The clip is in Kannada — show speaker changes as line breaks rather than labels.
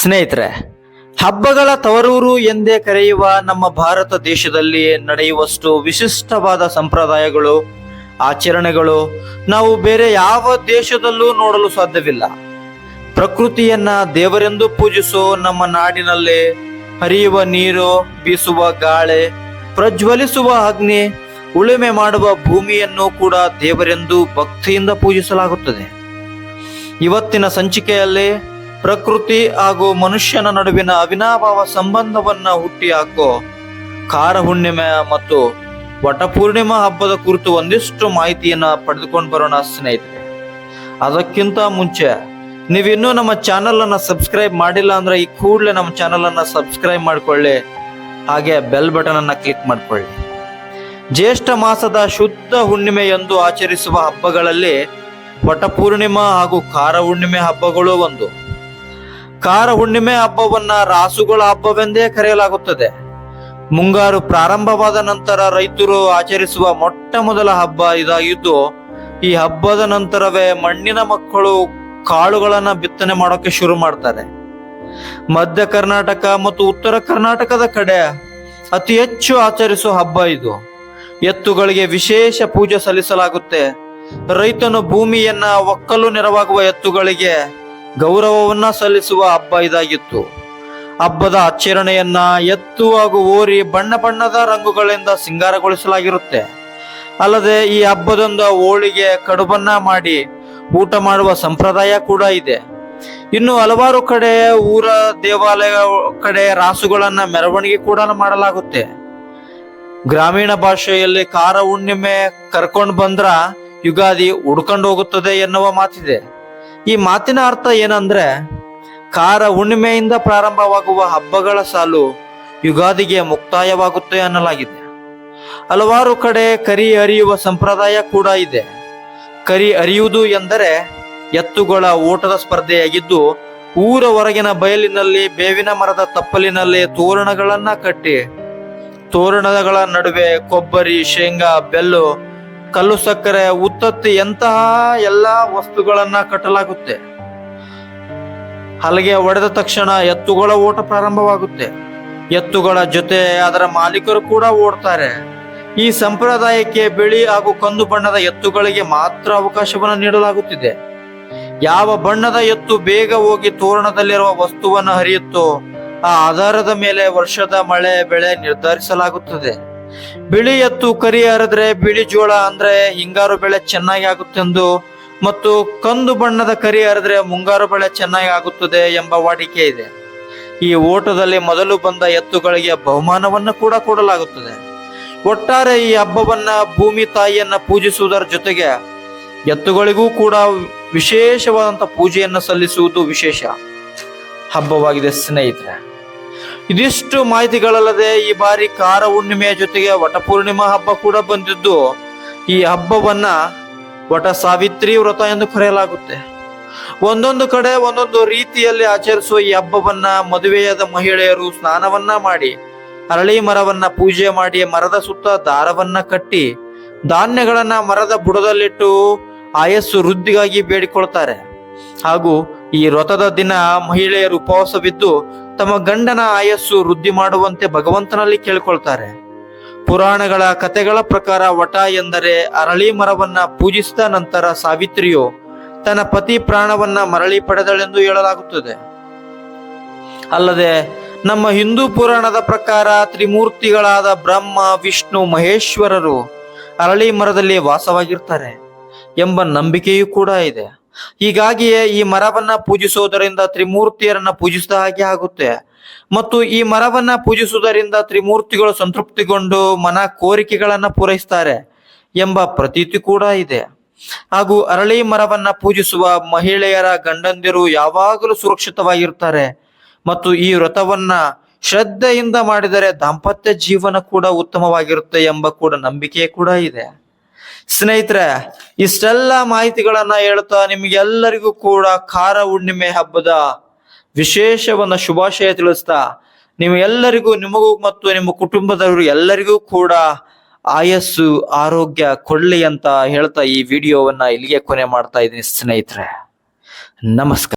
ಸ್ನೇಹಿತರೆ, ಹಬ್ಬಗಳ ತವರೂರು ಎಂದೇ ಕರೆಯುವ ನಮ್ಮ ಭಾರತ ದೇಶದಲ್ಲಿ ನಡೆಯುವಷ್ಟು ವಿಶಿಷ್ಟವಾದ ಸಂಪ್ರದಾಯಗಳು, ಆಚರಣೆಗಳು ನಾವು ಬೇರೆ ಯಾವ ದೇಶದಲ್ಲೂ ನೋಡಲು ಸಾಧ್ಯವಿಲ್ಲ. ಪ್ರಕೃತಿಯನ್ನ ದೇವರೆಂದು ಪೂಜಿಸೋ ನಮ್ಮ ನಾಡಿನಲ್ಲಿ ಹರಿಯುವ ನೀರು, ಬೀಸುವ ಗಾಳಿ, ಪ್ರಜ್ವಲಿಸುವ ಅಗ್ನಿ, ಉಳುಮೆ ಮಾಡುವ ಭೂಮಿಯನ್ನು ಕೂಡ ದೇವರೆಂದು ಭಕ್ತಿಯಿಂದ ಪೂಜಿಸಲಾಗುತ್ತದೆ. ಇವತ್ತಿನ ಸಂಚಿಕೆಯಲ್ಲಿ ಪ್ರಕೃತಿ ಹಾಗೂ ಮನುಷ್ಯನ ನಡುವಿನ ಅವಿನಾಭಾವ ಸಂಬಂಧವನ್ನ ಹುಟ್ಟಿ ಹಾಕೋ ಕಾರ ಹುಣ್ಣಿಮೆ ಮತ್ತು ವಟಪೂರ್ಣಿಮಾ ಹಬ್ಬದ ಕುರಿತು ಒಂದಿಷ್ಟು ಮಾಹಿತಿಯನ್ನ ಪಡೆದುಕೊಂಡು ಬರೋಣ ಸ್ನೇಹಿತರೆ. ಅದಕ್ಕಿಂತ ಮುಂಚೆ, ನೀವಿನ್ನೂ ನಮ್ಮ ಚಾನೆಲ್ ಅನ್ನ ಸಬ್ಸ್ಕ್ರೈಬ್ ಮಾಡಿಲ್ಲ ಅಂದ್ರೆ ಈ ಕೂಡಲೇ ನಮ್ಮ ಚಾನೆಲ್ ಅನ್ನ ಸಬ್ಸ್ಕ್ರೈಬ್ ಮಾಡ್ಕೊಳ್ಳಿ. ಹಾಗೆ ಬೆಲ್ ಬಟನ್ ಅನ್ನ ಕ್ಲಿಕ್ ಮಾಡ್ಕೊಳ್ಳಿ. ಜ್ಯೇಷ್ಠ ಮಾಸದ ಶುದ್ಧ ಹುಣ್ಣಿಮೆ ಎಂದು ಆಚರಿಸುವ ಹಬ್ಬಗಳಲ್ಲಿ ವಟಪೂರ್ಣಿಮಾ ಹಾಗೂ ಕಾರ ಹುಣ್ಣಿಮೆ ಹಬ್ಬಗಳು ಒಂದು. ಕಾರ ಹುಣ್ಣಿಮೆ ಹಬ್ಬವನ್ನ ರಾಸುಗಳ ಹಬ್ಬವೆಂದೇ ಕರೆಯಲಾಗುತ್ತದೆ. ಮುಂಗಾರು ಪ್ರಾರಂಭವಾದ ನಂತರ ರೈತರು ಆಚರಿಸುವ ಮೊಟ್ಟ ಮೊದಲ ಹಬ್ಬ ಇದಾಗಿದ್ದು, ಈ ಹಬ್ಬದ ನಂತರವೇ ಮಣ್ಣಿನ ಮಕ್ಕಳು ಕಾಳುಗಳನ್ನ ಬಿತ್ತನೆ ಮಾಡೋಕೆ ಶುರು ಮಾಡ್ತಾರೆ. ಮಧ್ಯ ಕರ್ನಾಟಕ ಮತ್ತು ಉತ್ತರ ಕರ್ನಾಟಕದ ಕಡೆ ಅತಿ ಹೆಚ್ಚು ಆಚರಿಸುವ ಹಬ್ಬ ಇದು. ಎತ್ತುಗಳಿಗೆ ವಿಶೇಷ ಪೂಜೆ ಸಲ್ಲಿಸಲಾಗುತ್ತೆ. ರೈತನು ಭೂಮಿಯನ್ನ ಒಕ್ಕಲು ನೆರವಾಗುವ ಎತ್ತುಗಳಿಗೆ ಗೌರವವನ್ನ ಸಲ್ಲಿಸುವ ಹಬ್ಬ ಇದಾಗಿತ್ತು. ಹಬ್ಬದ ಆಚರಣೆಯನ್ನ ಎತ್ತು ಹಾಗೂ ಓರಿ ಬಣ್ಣ ಬಣ್ಣದ ರಂಗುಗಳಿಂದ ಸಿಂಗಾರಗೊಳಿಸಲಾಗಿರುತ್ತೆ. ಅಲ್ಲದೆ ಈ ಹಬ್ಬದೊಂದು ಹೋಳಿಗೆ, ಕಡುಬನ್ನ ಮಾಡಿ ಊಟ ಮಾಡುವ ಸಂಪ್ರದಾಯ ಕೂಡ ಇದೆ. ಇನ್ನು ಹಲವಾರು ಕಡೆ ಊರ ದೇವಾಲಯ ಕಡೆ ರಾಸುಗಳನ್ನ ಮೆರವಣಿಗೆ ಕೂಡ ಮಾಡಲಾಗುತ್ತೆ. ಗ್ರಾಮೀಣ ಭಾಷೆಯಲ್ಲಿ ಕಾರ ಹುಣ್ಣಿಮೆ ಕರ್ಕೊಂಡು ಬಂದ್ರ ಯುಗಾದಿ ಉಡ್ಕೊಂಡು ಹೋಗುತ್ತದೆ ಎನ್ನುವ ಮಾತಿದೆ. ಈ ಮಾತಿನ ಅರ್ಥ ಏನಂದ್ರೆ ಕಾರ ಹುಣ್ಣಿಮೆಯಿಂದ ಪ್ರಾರಂಭವಾಗುವ ಹಬ್ಬಗಳ ಸಾಲು ಯುಗಾದಿಗೆ ಮುಕ್ತಾಯವಾಗುತ್ತೆ ಅನ್ನಲಾಗಿದೆ. ಹಲವಾರು ಕಡೆ ಕರಿ ಅರಿಯುವ ಸಂಪ್ರದಾಯ ಕೂಡ ಇದೆ. ಕರಿ ಅರಿಯುವುದು ಎಂದರೆ ಎತ್ತುಗಳ ಓಟದ ಸ್ಪರ್ಧೆಯಾಗಿದ್ದು, ಊರ ಹೊರಗಿನ ಬಯಲಿನಲ್ಲಿ ಬೇವಿನ ಮರದ ತಪ್ಪಲಿನಲ್ಲಿ ತೋರಣಗಳನ್ನ ಕಟ್ಟಿ, ತೋರಣಗಳ ನಡುವೆ ಕೊಬ್ಬರಿ, ಶೇಂಗಾ, ಬೆಲ್ಲು ಕಲ್ಲು ಸಕ್ಕರೆ, ಉತ್ತತ್ತಿ ಎಂತಹ ಎಲ್ಲ ವಸ್ತುಗಳನ್ನ ಕಟ್ಟಲಾಗುತ್ತೆ. ಹಲಗೆ ಒಡೆದ ತಕ್ಷಣ ಎತ್ತುಗಳ ಓಟ ಪ್ರಾರಂಭವಾಗುತ್ತೆ. ಎತ್ತುಗಳ ಜೊತೆ ಅದರ ಮಾಲೀಕರು ಕೂಡ ಓಡ್ತಾರೆ. ಈ ಸಂಪ್ರದಾಯಕ್ಕೆ ಬಿಳಿ ಹಾಗೂ ಕಂದು ಬಣ್ಣದ ಎತ್ತುಗಳಿಗೆ ಮಾತ್ರ ಅವಕಾಶವನ್ನು ನೀಡಲಾಗುತ್ತಿದೆ. ಯಾವ ಬಣ್ಣದ ಎತ್ತು ಬೇಗ ಹೋಗಿ ತೋರಣದಲ್ಲಿರುವ ವಸ್ತುವನ್ನು ಹರಿಯುತ್ತೋ, ಆ ಆಧಾರದ ಮೇಲೆ ವರ್ಷದ ಮಳೆ ಬೆಳೆ ನಿರ್ಧರಿಸಲಾಗುತ್ತದೆ. ಬಿಳಿ ಎತ್ತು ಕರಿ ಹರಿದ್ರೆ ಬಿಳಿ ಜೋಳ ಅಂದ್ರೆ ಹಿಂಗಾರು ಬೆಳೆ ಚೆನ್ನಾಗಿ ಆಗುತ್ತೆಂದು ಮತ್ತು ಕಂದು ಬಣ್ಣದ ಕರಿ ಹರಿದ್ರೆ ಮುಂಗಾರು ಬೆಳೆ ಚೆನ್ನಾಗಿ ಆಗುತ್ತದೆ ಎಂಬ ವಾಡಿಕೆ ಇದೆ. ಈ ಓಟದಲ್ಲಿ ಮೊದಲು ಬಂದ ಎತ್ತುಗಳಿಗೆ ಬಹುಮಾನವನ್ನು ಕೂಡ ಕೊಡಲಾಗುತ್ತದೆ. ಒಟ್ಟಾರೆ ಈ ಹಬ್ಬವನ್ನ ಭೂಮಿ ತಾಯಿಯನ್ನ ಪೂಜಿಸುವುದರ ಜೊತೆಗೆ ಎತ್ತುಗಳಿಗೂ ಕೂಡ ವಿಶೇಷವಾದಂಥ ಪೂಜೆಯನ್ನು ಸಲ್ಲಿಸುವುದು ವಿಶೇಷ. ಹಬ್ಬವಾಗಿದೆ ಸ್ನೇಹಿತರೆ. ಇದಿಷ್ಟು ಮಾಹಿತಿಗಳಲ್ಲದೆ ಈ ಬಾರಿ ಕಾರ ಹುಣ್ಣಿಮೆಯ ಜೊತೆಗೆ ವಟಪೂರ್ಣಿಮಾ ಹಬ್ಬ ಕೂಡ ಬಂದಿದ್ದು. ಈ ಹಬ್ಬವನ್ನ ವಟ ಸಾವಿತ್ರಿ ವ್ರತ ಎಂದು ಕರೆಯಲಾಗುತ್ತೆ. ಒಂದೊಂದು ಕಡೆ ಒಂದೊಂದು ರೀತಿಯಲ್ಲಿ ಆಚರಿಸುವ ಈ ಹಬ್ಬವನ್ನ ಮದುವೆಯಾದ ಮಹಿಳೆಯರು ಸ್ನಾನವನ್ನ ಮಾಡಿ, ಅರಳಿ ಮರವನ್ನ ಪೂಜೆ ಮಾಡಿ, ಮರದ ಸುತ್ತ ದಾರವನ್ನ ಕಟ್ಟಿ, ಧಾನ್ಯಗಳನ್ನ ಮರದ ಬುಡದಲ್ಲಿಟ್ಟು ಆಯಸ್ಸು ವೃದ್ಧಿಗಾಗಿ ಬೇಡಿಕೊಳ್ತಾರೆ. ಹಾಗೂ ಈ ವ್ರತದ ದಿನ ಮಹಿಳೆಯರು ಉಪವಾಸವಿದ್ದು ತಮ್ಮ ಗಂಡನ ಆಯಸ್ಸು ವೃದ್ಧಿ ಮಾಡುವಂತೆ ಭಗವಂತನಲ್ಲಿ ಕೇಳಿಕೊಳ್ತಾರೆ. ಪುರಾಣಗಳ ಕಥೆಗಳ ಪ್ರಕಾರ ವಟ ಎಂದರೆ ಅರಳಿ ಮರವನ್ನ ಪೂಜಿಸಿದ ನಂತರ ಸಾವಿತ್ರಿಯು ತನ್ನ ಪತಿ ಪ್ರಾಣವನ್ನ ಮರಳಿ ಪಡೆದಳೆಂದು ಹೇಳಲಾಗುತ್ತದೆ. ಅಲ್ಲದೆ ನಮ್ಮ ಹಿಂದೂ ಪುರಾಣದ ಪ್ರಕಾರ ತ್ರಿಮೂರ್ತಿಗಳಾದ ಬ್ರಹ್ಮ, ವಿಷ್ಣು, ಮಹೇಶ್ವರರು ಅರಳಿ ಮರದಲ್ಲಿ ವಾಸವಾಗಿರ್ತಾರೆ ಎಂಬ ನಂಬಿಕೆಯೂ ಕೂಡ ಇದೆ. ಹೀಗಾಗಿಯೇ ಈ ಮರವನ್ನ ಪೂಜಿಸುವುದರಿಂದ ತ್ರಿಮೂರ್ತಿಯರನ್ನ ಪೂಜಿಸಿದ ಹಾಗೆ ಆಗುತ್ತೆ. ಮತ್ತು ಈ ಮರವನ್ನ ಪೂಜಿಸುವುದರಿಂದ ತ್ರಿಮೂರ್ತಿಗಳು ಸಂತೃಪ್ತಿಗೊಂಡು ಮನ ಕೋರಿಕೆಗಳನ್ನ ಪೂರೈಸ್ತಾರೆ ಎಂಬ ಪ್ರತೀತಿ ಕೂಡ ಇದೆ. ಹಾಗೂ ಅರಳಿ ಮರವನ್ನ ಪೂಜಿಸುವ ಮಹಿಳೆಯರ ಗಂಡಂದಿರು ಯಾವಾಗಲೂ ಸುರಕ್ಷಿತವಾಗಿರ್ತಾರೆ. ಮತ್ತು ಈ ವ್ರತವನ್ನ ಶ್ರದ್ಧೆಯಿಂದ ಮಾಡಿದರೆ ದಾಂಪತ್ಯ ಜೀವನ ಕೂಡ ಉತ್ತಮವಾಗಿರುತ್ತೆ ಎಂಬ ಕೂಡ ನಂಬಿಕೆ ಕೂಡ ಇದೆ. ಸ್ನೇಹಿತರೆ, ಇಷ್ಟೆಲ್ಲ ಮಾಹಿತಿಗಳನ್ನ ಹೇಳ್ತಾ ನಿಮ್ಗೆಲ್ಲರಿಗೂ ಕೂಡ ಖಾರ ಹುಣ್ಣಿಮೆ ಹಬ್ಬದ ವಿಶೇಷವನ್ನ ಶುಭಾಶಯ ತಿಳಿಸ್ತಾ ನೀವು ಎಲ್ಲರಿಗೂ ನಿಮಗೂ ಮತ್ತು ನಿಮ್ಮ ಕುಟುಂಬದವರು ಎಲ್ಲರಿಗೂ ಕೂಡ ಆಯಸ್ಸು, ಆರೋಗ್ಯ ಕೊಡ್ಲಿ ಅಂತ ಹೇಳ್ತಾ ಈ ವಿಡಿಯೋವನ್ನ ಇಲ್ಲಿಗೆ ಕೊನೆ ಮಾಡ್ತಾ ಇದ್ದೀನಿ ಸ್ನೇಹಿತರೆ. ನಮಸ್ಕಾರ.